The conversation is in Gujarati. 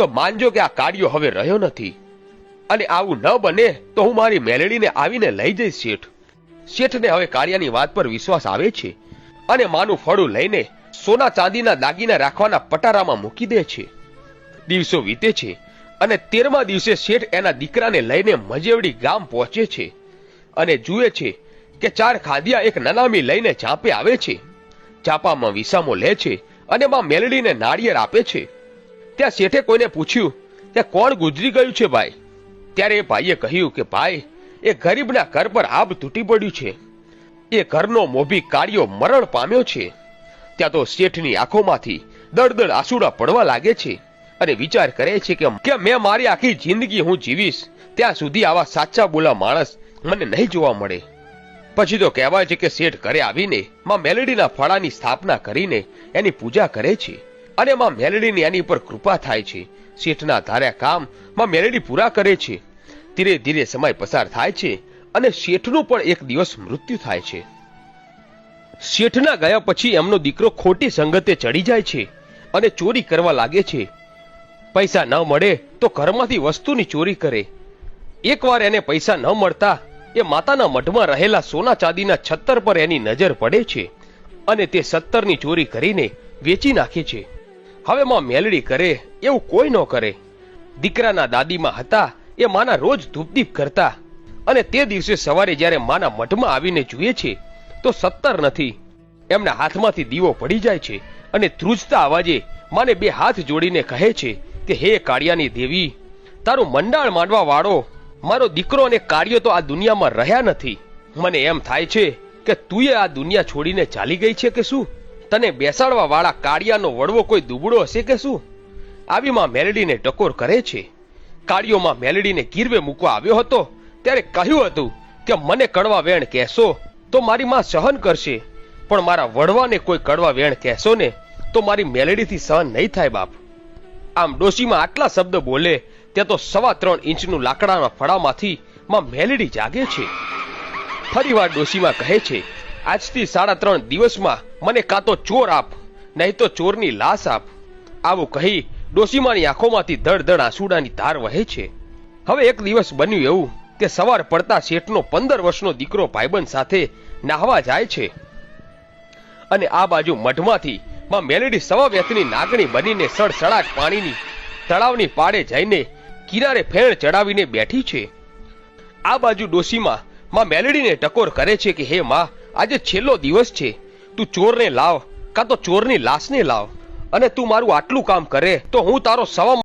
તો માનજો કે આ કાર્યો હવે રહ્યો નથી. અને આવું ન બને તો હું મારી મેલડીને આવીને લઈ જઈશ શેઠ. શેઠને હવે કાર્યાની વાત પર વિશ્વાસ આવે છે અને માનું ફળું લઈને સોના ચાંદીના દાગીના રાખવાના પટારામાં મૂકી દે છે. દિવસો વીતે છે અને તેરમા દિવસે શેઠ એના દીકરાને લઈને મજેવડી ગામ પહોંચે છે અને જુએ છે કે ચાર ખાદિયા એક નનામી લઈને ચાંપે આવે છે. ચાપામાં વિસામો લે છે અને માં મેલડીને નાળિયેર આપે છે. ત્યાં શેઠે કોઈને પૂછ્યું કે કોણ ગુજરી ગયું છે ભાઈ? ત્યારે એ ભાઈએ કહ્યું કે ભાઈ, એ ગરીબના ઘર પર આબ તૂટી પડ્યું છે. એ ઘરનો મોભી કાળિયો મરણ પામ્યો છે. ત્યાં તો શેઠની આંખોમાંથી દળદળ આંસુડા પડવા લાગે છે અને વિચાર કરે છે કે મેં મારી આખી જિંદગી હું જીવીશ, ત્યાં સુધી આવા સાચા બોલા માણસ મને નહીં જોવા મળે. પછી તો કહેવાય છે કે શેઠ ઘરે આવીને માં મેલેડીના ફળાની સ્થાપના કરીને એની પૂજા કરે છે. અને માં મેલડીની એની પર કૃપા થાય છે. શેઠના ધાર્યા કામમાં મેલડી પૂરા કરે છે. ધીરે ધીરે સમય પસાર થાય છે અને શેઠનું પણ એક દિવસ મૃત્યુ થાય છે. શેઠના ગયા પછી એમનો દીકરો ખોટી સંગતે ચડી જાય છે અને ચોરી કરવા લાગે છે. પૈસા ન મળે તો ઘરમાંથી વસ્તુની ચોરી કરે. એકવાર એને પૈસા ન મળતા એ માતાના મઢમાં રહેલા સોના ચાંદીના છત્તર પર એની નજર પડે છે અને તે સત્તરની ચોરી કરીને વેચી નાખે છે. હવે માં મેલડી કરે, એવું કોઈ ન કરે. દીકરાના દાદીમાં હતા, એ માના રોજ ધૂપદીપ કરતા. અને તે દિવસે સવારે જ્યારે માના મઠમાં આવીને જુએ છે, તો સત્તર નથી. એમના હાથમાંથી દીવો પડી જાય છે અને ધ્રુજતા અવાજે માને બે હાથ જોડીને કહે છે કે, હે કાળિયાની દેવી, તારું મંડાળ માંડવા વાળો, મારો દીકરો અને કાર્યો તો આ દુનિયામાં રહ્યા નથી. મને એમ થાય છે કે તુંએ આ દુનિયા છોડીને ચાલી ગઈ છે કે શું? તને બેસાડવા વાળા કાળિયાનો વડવો કોઈ દુબળો હશે કે શું? આવી માં મેલડીને ટકોર કરે છે. કાળિયોમાં મેલડીને ગીરવે મૂકવા આવ્યો હતો, ત્યારે કહ્યું હતું કે મને કડવા વેણ કહેશો તો મારી માં સહન કરશે. પણ મારા વડવાને કોઈ કડવા વેણ કહેશો ને તો મારી મેલડીથી સહન નહીં થાય બાપ. આમ ડોશીમાં આટલા શબ્દ બોલે, ત્યાં તો સવા ત્રણ ઇંચનું લાકડાના ફળામાંથી માં મેલડી જાગે છે. ફરીવાર ડોશીમાં કહે છે આજથી સાડા ત્રણ દિવસમાં મને કાં તો ચોર આપ, નહીં તો ચોરની લાશ આપ. આવું કહી ડોસીમાની આંખોમાંથી ધડધડ આસુડાની ધાર વહે છે. હવે એક દિવસ બન્યું એવું કે સવાર પડતા શેઠનો પંદર વર્ષનો દીકરો ભાઈબંધ સાથે નાહવા જાય છે. અને આ બાજુ મઢમાંથી માં મેલેડી સવા વ્યથની નાગણી બનીને સડસડાટ પાણીની તળાવની પાડે જઈને કિનારે ફેણ ચડાવીને બેઠી છે. આ બાજુ ડોશીમાં માં મેલેડીને ટકોર કરે છે કે, હે માં આજે છેલ્લો દિવસ છે. તું ચોરને લાવ, કાં તો ચોરની લાશને લાવ. અને તું મારું આટલું કામ કરે, તો હું તારો સવા